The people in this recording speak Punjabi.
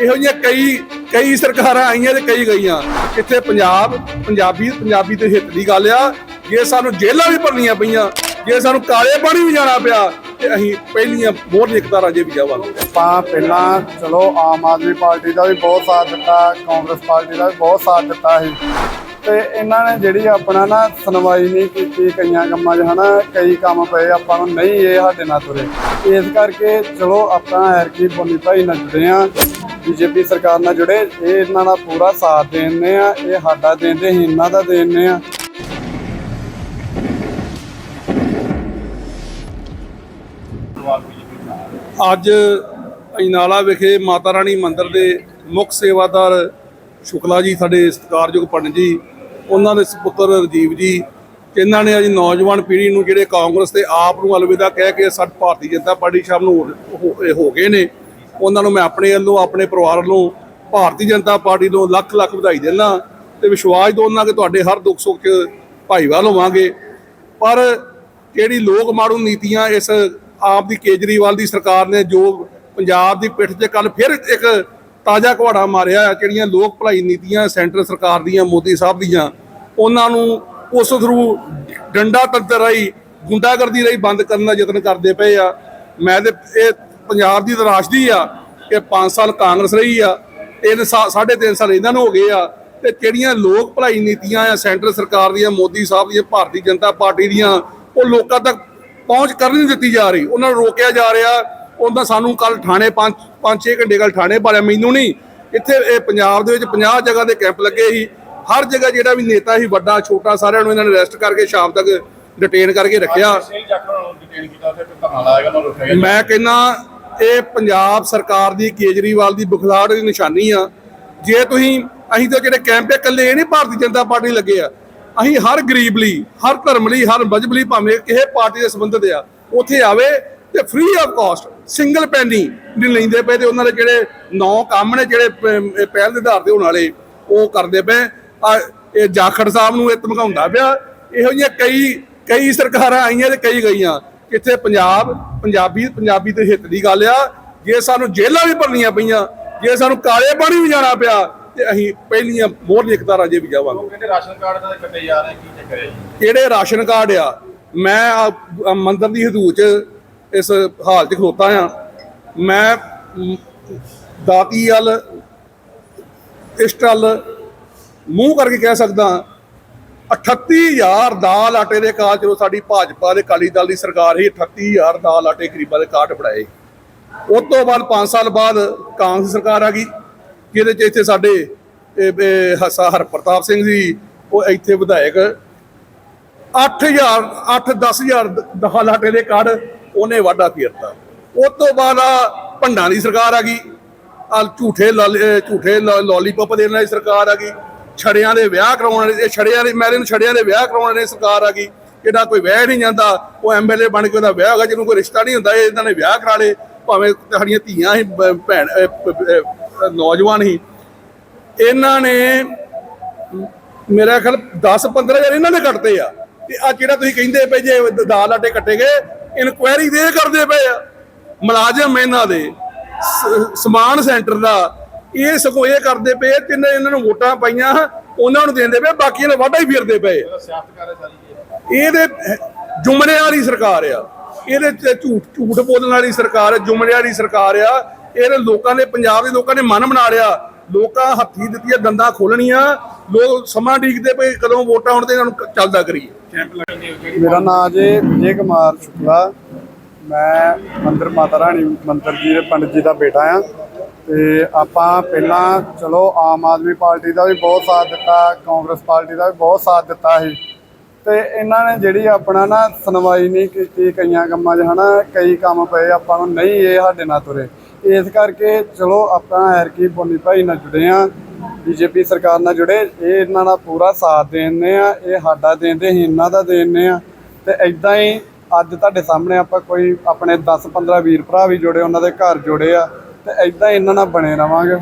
ਇਹੋ ਜਿਹੀਆਂ ਕਈ ਕਈ ਸਰਕਾਰਾਂ ਆਈਆਂ ਤੇ ਕਈ ਗਈਆਂ। ਇੱਥੇ ਪੰਜਾਬ, ਪੰਜਾਬੀ ਪੰਜਾਬੀ ਦੇ ਹਿੱਤ ਦੀ ਗੱਲ ਆ। ਜੇ ਸਾਨੂੰ ਜੇਲ੍ਹਾਂ ਵੀ ਭਰਨੀਆਂ ਪਈਆਂ, ਜੇ ਸਾਨੂੰ ਕਾਲੇ ਪਾਣੀ ਵੀ ਜਾਣਾ ਪਿਆ, ਤੇ ਅਸੀਂ ਪਹਿਲੀਆਂ ਬਹੁਤ ਲਿਖਤਾਰਾਂ ਰਾਜੇ ਵੀ ਜਾਵਾਂਗੇ। ਆਪਾਂ ਪਹਿਲਾਂ, ਚਲੋ, ਆਮ ਆਦਮੀ ਪਾਰਟੀ ਦਾ ਵੀ ਬਹੁਤ ਸਾਥ ਦਿੱਤਾ, ਕਾਂਗਰਸ ਪਾਰਟੀ ਦਾ ਵੀ ਬਹੁਤ ਸਾਥ ਦਿੱਤਾ ਸੀ। ਤੇ ਇਹਨਾਂ ਨੇ ਜਿਹੜੀ ਆਪਣਾ ਨਾ ਸੁਣਵਾਈ ਨਹੀਂ ਕੀਤੀ ਕਈਆਂ ਕੰਮਾਂ 'ਚ, ਹਨਾ, ਕਈ ਕੰਮ ਪਏ, ਆਪਾਂ ਨੂੰ ਨਹੀਂ ਇਹ ਸਾਡੇ ਨਾਲ ਤੁਰੇ। ਇਸ ਕਰਕੇ, ਚਲੋ, ਆਪਾਂ ਐਰਕੀ ਬੋਨੀ ਭਾਈ ਨਾਲ ਜੁੜੇ ਆ। ਬੀਜੇਪੀ ਸਰਕਾਰ ਨਾਲ ਜੁੜੇ, ਇਹ ਇਹਨਾਂ ਦਾ ਪੂਰਾ ਸਾਥ ਦੇਣੇ ਆ, ਇਹ ਸਾਡਾ ਦੇਂਦੇ ਹੀ ਇਹਨਾਂ ਦਾ ਦੇਣੇ ਆ। ਅੱਜ ਅਜਨਾਲਾ ਵਿਖੇ ਮਾਤਾ ਰਾਣੀ ਮੰਦਿਰ ਦੇ ਮੁੱਖ ਸੇਵਾਦਾਰ ਸ਼ੁਕਲਾ ਜੀ, ਸਾਡੇ ਸਤਿਕਾਰਯੋਗ ਪੰਡਿਤ ਜੀ, ਉਹਨਾਂ ਦੇ ਸੁਪੁੱਤਰ ਰਜੀਵ ਜੀ ਇਹਨਾਂ ਨੇ ਅੱਜ ਨੌਜਵਾਨ ਪੀੜ੍ਹੀ ਨੂੰ ਜਿਹੜੇ ਕਾਂਗਰਸ ਤੇ ਆਪ ਨੂੰ ਅਲਵਿਦਾ ਕਹਿ ਕੇ ਸਾਡੇ ਭਾਰਤੀ ਜਨਤਾ ਪਾਰਟੀ ਸ਼ਾਮ ਨੂੰ ਹੋ, ਇਹ ਹੋ ਗਏ ਨੇ। ਉਹਨਾਂ ਨੂੰ ਮੈਂ ਆਪਣੇ ਵੱਲੋਂ ਆਪਣੇ ਪਰਿਵਾਰ ਵੱਲੋਂ ਭਾਰਤੀ ਜਨਤਾ ਪਾਰਟੀ ਨੂੰ ਲੱਖ ਲੱਖ ਵਧਾਈ ਦਿੰਦਾ ਤੇ ਵਿਸ਼ਵਾਸ ਦਵਾਉਣਾ ਕਿ ਤੁਹਾਡੇ ਹਰ ਦੁੱਖ ਸੁੱਖ 'ਚ ਭਾਈਵਾਲ ਹੋਵਾਂਗੇ। ਪਰ ਜਿਹੜੀ ਲੋਕ ਮਾਰੂ ਨੀਤੀਆਂ ਇਸ ਆਪ ਦੀ ਕੇਜਰੀਵਾਲ ਦੀ ਸਰਕਾਰ ਨੇ ਜੋ ਪੰਜਾਬ ਦੀ ਪਿੱਠ 'ਤੇ ਕੱਲ ਫਿਰ ਇੱਕ ਤਾਜ਼ਾ ਘਵਾੜਾ ਮਾਰਿਆ ਹੈ, ਜਿਹੜੀਆਂ ਲੋਕ ਭਲਾਈ ਨੀਤੀਆਂ ਸੈਂਟਰ ਸਰਕਾਰ ਦੀਆਂ ਮੋਦੀ ਸਾਹਿਬ ਦੀਆਂ ਉਹਨਾਂ ਨੂੰ ਉਸ ਥਰੂ ਡੰਡਾ ਤੰਤਰ ਰਾਹੀਂ ਗੁੰਡਾਗਰਦੀ ਰਾਹੀਂ ਬੰਦ ਕਰਨ ਦਾ ਯਤਨ ਕਰਦੇ ਪਏ ਆ। ਮੈਂ ਤੇ ਇਹ ਪੰਜਾਬ ਦੀ ਤਰਾਸ਼ਦੀ ਆ ਕਿ 5 ਸਾਲ ਕਾਂਗਰਸ ਰਹੀ ਆ ਤਿੰਨ ਸਾ- ਸਾਢੇ ਤਿੰਨ ਸਾਲ ਇਹਨਾਂ ਨੂੰ ਹੋ ਗਏ ਆ ਤੇ ਜਿਹੜੀਆਂ ਲੋਕ ਭਲਾਈ ਨੀਤੀਆਂ ਆ ਸੈਂਟਰ ਸਰਕਾਰ ਦੀਆਂ ਮੋਦੀ ਸਾਹਿਬ ਦੀਆਂ ਭਾਰਤੀ ਜਨਤਾ ਪਾਰਟੀ ਦੀਆਂ ਉਹ ਲੋਕਾਂ ਤੱਕ ਪਹੁੰਚ ਕਰਨ ਨਹੀਂ ਦਿੱਤੀ ਜਾ ਰਹੀ। ਉਹਨਾਂ ਨੂੰ ਰੋਕਿਆ ਜਾ ਰਿਹਾ ਉਹਦਾ ਸਾਨੂੰ ਕੱਲ ਥਾਣੇ 5 5-6 ਘੰਟੇ ਕੱਲ ਥਾਣੇ ਪਾਲਿਆ ਮੈਨੂੰ ਨਹੀਂ ਇੱਥੇ ਇਹ ਪੰਜਾਬ ਦੇ ਵਿੱਚ 50 ਜਗ੍ਹਾ ਦੇ ਕੈਂਪ ਲੱਗੇ ਸੀ ਹਰ ਜਗ੍ਹਾ ਜਿਹੜਾ ਵੀ ਨੇਤਾ ਸੀ ਵੱਡਾ ਛੋਟਾ ਸਾਰਿਆਂ ਨੂੰ ਇਹਨਾਂ ਨੇ ਅਰੈਸਟ ਕਰਕੇ ਸ਼ਾਮ ਤੱਕ ਡਿਟੇਨ ਕਰਕੇ ਰੱਖਿਆ। ਉਹਨਾਂ ਮੈਂ ਕਹਿੰਦਾ ਇਹ ਪੰਜਾਬ ਸਰਕਾਰ ਦੀ ਕੇਜਰੀਵਾਲ ਦੀ ਬੁਖਲਾੜ ਦੀ ਨਿਸ਼ਾਨੀ ਆ। ਜੇ ਤੁਸੀਂ, ਅਸੀਂ ਤਾਂ ਜਿਹੜੇ ਕੈਂਪ ਇਕੱਲੇ ਇਹ ਨਹੀਂ ਭਾਰਤੀ ਜਨਤਾ ਪਾਰਟੀ ਲੱਗੇ ਆ। ਅਸੀਂ ਹਰ ਗਰੀਬ ਲਈ, ਹਰ ਧਰਮ ਲਈ, ਹਰ ਮਜਬ ਲਈ ਭਾਵੇਂ ਕਿਸੇ ਪਾਰਟੀ ਦੇ ਸੰਬੰਧਿਤ ਆ, ਉੱਥੇ ਆਵੇ ਤੇ free of cost single penny ਨਹੀਂ ਲੈਂਦੇ ਪਏ ਤੇ ਉਹਨਾਂ ਦੇ ਜਿਹੜੇ ਨੌ ਕੰਮ ਨੇ, ਜਿਹੜੇ ਪਹਿਲ ਦੇ ਆਧਾਰ ਤੇ ਹੋਣ ਵਾਲੇ, ਉਹ ਕਰਦੇ ਪਏ। ਇਹ ਜਾਖੜ ਸਾਹਿਬ ਨੂੰ ਇਹ ਧਮਕਾਉਂਦਾ ਪਿਆ। ਇਹੋ ਜਿਹੀਆਂ ਕਈ ਕਈ ਸਰਕਾਰਾਂ ਆਈਆਂ ਤੇ ਕਈ ਗਈਆਂ। ਇੱਥੇ ਪੰਜਾਬ ਪੰਜਾਬੀ ਪੰਜਾਬੀ ਦੇ ਹਿੱਤ ਦੀ ਗੱਲ ਆ। ਜੇ ਸਾਨੂੰ ਜੇਲ੍ਹਾਂ ਵੀ ਭਰਨੀਆਂ ਪਈਆਂ ਜੇ ਸਾਨੂੰ ਕਾਲੇ ਪਾਣੀ ਵੀ ਜਾਣਾ ਪਿਆ ਤੇ ਅਸੀਂ ਪਹਿਲੀਆਂ ਮੋਹਰ ਲਿਖਤਾਰਾਂ ਜੇ ਵੀ ਜਾਵਾਂਗੇ। ਕਹਿੰਦੇ ਰਾਸ਼ਨ ਕਾਰਡ ਦੇ ਕੱਟੇ ਜਾ ਰਹੇ ਕੀ ਚੱਕਰ ਹੈ ਕਿਹੜੇ ਰਾਸ਼ਨ ਕਾਰਡ ਆ? ਮੈਂ ਮੰਦਰ ਦੀ ਹਦੂਦ ਚ ਇਸ ਹਾਲ 'ਚ ਖਲੋਤਾ ਆ। ਮੈਂ ਮ, ਦਾਤੀ ਵੱਲ ਇਸਟਲ ਮੂੰਹ ਕਰਕੇ ਕਹਿ ਸਕਦਾ 38000 ਦਾਲ ਆਟੇ ਦੇ ਕਾਰਡ ਜਦੋਂ ਸਾਡੀ ਭਾਜਪਾ ਦੇ ਕਾਲੀ ਦਲ ਦੀ ਸਰਕਾਰ ਸੀ 38000 ਦਾਲ ਆਟੇ ਗਰੀਬਾਂ ਦੇ ਕਾਰਡ ਬਣਾਏ। ਉਸ ਤੋਂ ਬਾਅਦ 5 ਸਾਲ ਬਾਅਦ ਕਾਂਗਰਸ ਸਰਕਾਰ ਆ ਗਈ, ਜਿਹਦੇ ਚ ਇੱਥੇ ਸਾਡੇ, ਇਹ- ਇਹ ਹਸਾ ਹਰਪ੍ਰਤਾਪ ਸਿੰਘ ਜੀ, ਉਹ ਇੱਥੇ ਵਿਧਾਇਕ। 8000 8 10000 ਦਫਾ ਲਾਟੇ ਦੇ ਕਾਰਡ ਉਹਨੇ ਵਾਢਾ ਫੇਰਤਾ ਉਸ ਤੋਂ ਬਾਅਦ ਆ ਭੰਡਾਂ ਦੀ ਸਰਕਾਰ ਆ ਗਈ ਆ ਝੂਠੇ ਲਾਲੀ- ਝੂਠੇ ਲਾ- ਲੋਲੀਪੌਪ ਦੇਣ ਵਾਲੀ ਸਰਕਾਰ ਆ ਗਈ। ਛੜਿਆਂ ਦੇ ਵਿਆਹ ਕਰਾਉਣ ਵਾਲੇ, ਇਹ ਛੜਿਆਂ ਦੇ ਮੈਰੇ ਨੂੰ ਛੜਿਆਂ ਦੇ ਵਿਆਹ ਕਰਾਉਣ ਵਾਲੇ ਸਰਕਾਰ ਆ ਗਈ। ਜਿਹੜਾ ਕੋਈ ਵਿਆਹ ਨਹੀਂ ਜਾਂਦਾ, ਉਹ ਐਮਐਲਏ ਬਣ ਕੇ ਉਹਦਾ ਵਿਆਹ ਹੋਗਾ, ਜਿਹਨੂੰ ਕੋਈ ਰਿਸ਼ਤਾ ਨਹੀਂ ਹੁੰਦਾ ਇਹਨਾਂ ਨੇ ਵਿਆਹ ਕਰਾ ਲਏ, ਭਾਵੇਂ ਸਾਡੀਆਂ ਧੀਆਂ ਹੀ ਭੈਣ ਨੌਜਵਾਨ ਸੀ ਇਹਨਾਂ ਨੇ, ਮੇਰਾ ਖਿਆਲ 10 15000 ਇਹਨਾਂ ਨੇ ਕੱਟਦੇ ਆ। ਤੇ ਆ ਜਿਹੜਾ ਤੁਸੀਂ ਕਹਿੰਦੇ ਪਏ ਜੇ ਦਾਲ ਆਟੇ ਕੱਟੇ ਗਏ, ਇਨਕੁਆਇਰੀ ਦੇ ਕਰਦੇ ਪਏ ਆ। ਮੁਲਾਜ਼ਮ ਇਹਨਾਂ ਦੇ ਸਮਾਨ ਸੈਂਟਰ ਦਾ ਇਹ ਸਗੋਂ ਇਹ ਕਰਦੇ ਪਏ ਤਿੰਨ ਇਹਨਾਂ ਨੂੰ ਵੋਟਾਂ ਪਾਈਆਂ ਉਹਨਾਂ ਨੂੰ ਦਿੰਦੇ ਪਏ ਬਾਕੀਆਂ ਨੇ ਵਾਢਾ ਹੀ ਫਿਰਦੇ ਪਏ। ਇਹਦਾ ਸਿਆਸਤ ਕਰ ਰਹੇ ਸਾਰੀ ਜੀ ਇਹਦੇ ਜੁਮਲੇ ਵਾਲੀ ਸਰਕਾਰ ਆ। ਇਹਦੇ ਤੇ ਝੂਠ ਝੂਠ ਬੋਲਣ ਵਾਲੀ ਸਰਕਾਰ ਹੈ ਜੁਮਲੇ ਵਾਲੀ ਸਰਕਾਰ ਆ। ਇਹਨੇ ਲੋਕਾਂ ਨੇ ਪੰਜਾਬ ਦੇ ਲੋਕਾਂ ਨੇ ਮਨ ਬਣਾ ਲਿਆ। ਲੋਕਾਂ ਹੱਥੀ ਦਿੱਤੀਆਂ ਦੰਦਾਂ ਖੋਲਣੀਆਂ ਲੋਕ ਸਮਾਂ ਡੀਕਦੇ ਪਏ ਕਦੋਂ ਵੋਟਾਂ ਆਉਣ ਤੇ ਇਹਨਾਂ ਨੂੰ ਚੱਲਦਾ ਕਰੀਏ। ਮੇਰਾ ਨਾਮ ਜੀ ਵਿਜੇ ਕੁਮਾਰ ਸ਼ੁਕਲਾ। ਮੈਂ ਮੰਦਰ ਮਾਤਾ ਰਾਣੀ ਮੰਦਰ ਜੀ ਦੇ ਪੰਡਿਤ ਜੀ ਦਾ ਬੇਟਾ ਆ। ਤੇ ਆਪਾਂ ਪਹਿਲਾਂ ਚਲੋ ਆਮ ਆਦਮੀ ਪਾਰਟੀ ਦਾ ਵੀ ਬਹੁਤ ਸਾਥ ਦਿੱਤਾ, ਕਾਂਗਰਸ ਪਾਰਟੀ ਦਾ ਵੀ ਬਹੁਤ ਸਾਥ ਦਿੱਤਾ ਸੀ। ਤੇ ਇਹਨਾਂ ਨੇ ਜਿਹੜੀ ਆਪਣਾ ਨਾ ਸੁਣਵਾਈ ਨਹੀਂ ਕੀਤੀ ਕਈਆਂ ਕੰਮਾਂ 'ਚ, ਹਨਾ, ਕਈ ਕੰਮ ਪਏ ਆਪਾਂ ਨੂੰ ਨਹੀਂ ਇਹ ਸਾਡੇ ਨਾਲ ਤੁਰੇ। ਇਸ ਕਰਕੇ ਚਲੋ ਆਪਾਂ ਐਰਕੀ ਬੋਲੀ ਭਾਈ ਨਾਲ ਜੁੜੇ ਆ, ਬੀਜੇਪੀ ਸਰਕਾਰ ਨਾਲ ਜੁੜੇ, ਇਹ ਇਹਨਾਂ ਦਾ ਪੂਰਾ ਸਾਥ ਦੇਣੇ ਆ, ਇਹ ਸਾਡਾ ਦੇਂਦੇ ਹੀ ਇਹਨਾਂ ਦਾ ਦੇਣੇ ਆ। ਤੇ ਐਦਾਂ ਹੀ ਅੱਜ ਤੁਹਾਡੇ ਸਾਹਮਣੇ ਆਪਾਂ ਕੋਈ ਆਪਣੇ 10 15 ਵੀਰ ਭਰਾ ਵੀ ਜੁੜੇ, ਉਹਨਾਂ ਦੇ ਘਰ ਜੁੜੇ ਆ। ਤੇ ਐਦਾਂ ਇਹਨਾਂ ਨਾਲ ਬਣੇ ਰਵਾਂਗੇ।